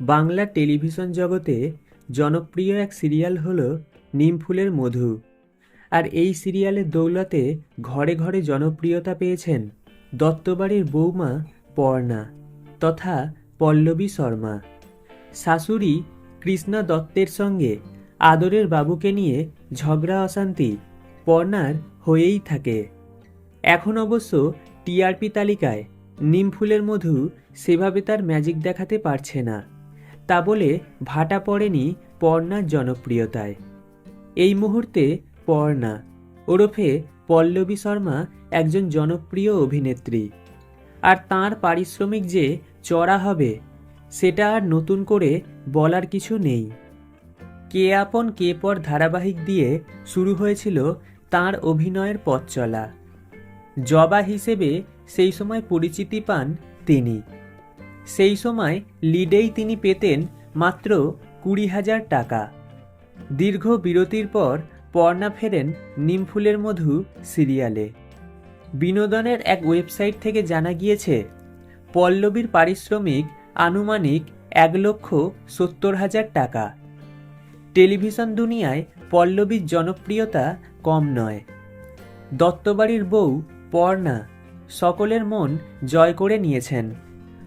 Bangla television জগতে জনপ্রিয় এক সিরিয়াল হল নিমফুলের মধু। আর এই সিরিয়ালের দৌলতে ঘরে ঘরে জনপ্রিয়তা পেয়েছেন দত্তবাড়ির বৌমা পর্ণা তথা পল্লবী শর্মা। শাশুড়ি কৃষ্ণা দত্তের সঙ্গে আদরের বাবুকে নিয়ে ঝগড়া অশান্তি পর্ণার হয়েই থাকে। এখন অবশ্য টিআরপি তালিকায় নিমফুলের মধু সেভাবে তার ম্যাজিক দেখাতে পারছে না। তা বলে ভাটা পড়েনি পর্ণার জনপ্রিয়তায়। এই মুহূর্তে পর্ণা, ওরফে পল্লবী শর্মা একজন জনপ্রিয় অভিনেত্রী। আর তার পারিশ্রমিক যে চড়া হবে, সেটা আর নতুন করে বলার কিছু নেই। কে আপন কে পর ধারাবাহিক দিয়ে শুরু হয়েছিল তার অভিনয়ের পথ চলা জবা হিসেবে সেই সময় পরিচিতি পান তিনি। সেই সময় লিডেই তিনি পেতেন মাত্র কুড়ি হাজার টাকা। দীর্ঘ বিরতির পর পর্ণা ফেরেন নিমফুলের মধু সিরিয়ালে। বিনোদনের এক ওয়েবসাইট থেকে জানা গিয়েছে, পল্লবীর পারিশ্রমিক আনুমানিক এক লক্ষ সত্তর হাজার টাকা। টেলিভিশন দুনিয়ায় পল্লবীর জনপ্রিয়তা কম নয়। দত্তবাড়ির বউ পর্ণা সকলের মন জয় করে নিয়েছেন।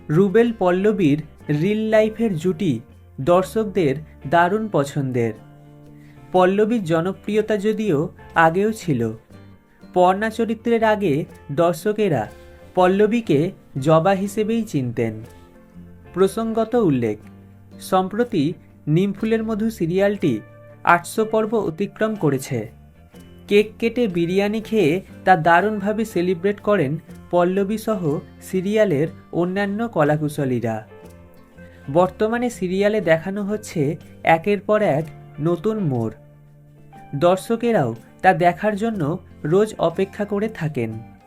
রুবেল পল্লবীর রিল লাইফের জুটি দর্শকদের দারুণ পছন্দের। পল্লবীর জনপ্রিয়তা যদিও আগেও ছিল, পর্ণা চরিত্রের আগে দর্শকেরা পল্লবীকে জবা হিসেবেই চিনতেন। প্রসঙ্গত উল্লেখ, সম্প্রতি নিমফুলের মধু সিরিয়ালটি আটশো পর্ব অতিক্রম করেছে। কেক কেটে বিরিয়ানি খেয়ে তা দারুণভাবে সেলিব্রেট করেন পল্লবী সহ সিরিয়ালের অন্যান্য কলাকুশলীরা। বর্তমানে সিরিয়ালে দেখানো হচ্ছে একের পর এক নতুন মোড়। দর্শকেরাও তা দেখার জন্য রোজ অপেক্ষা করে থাকেন।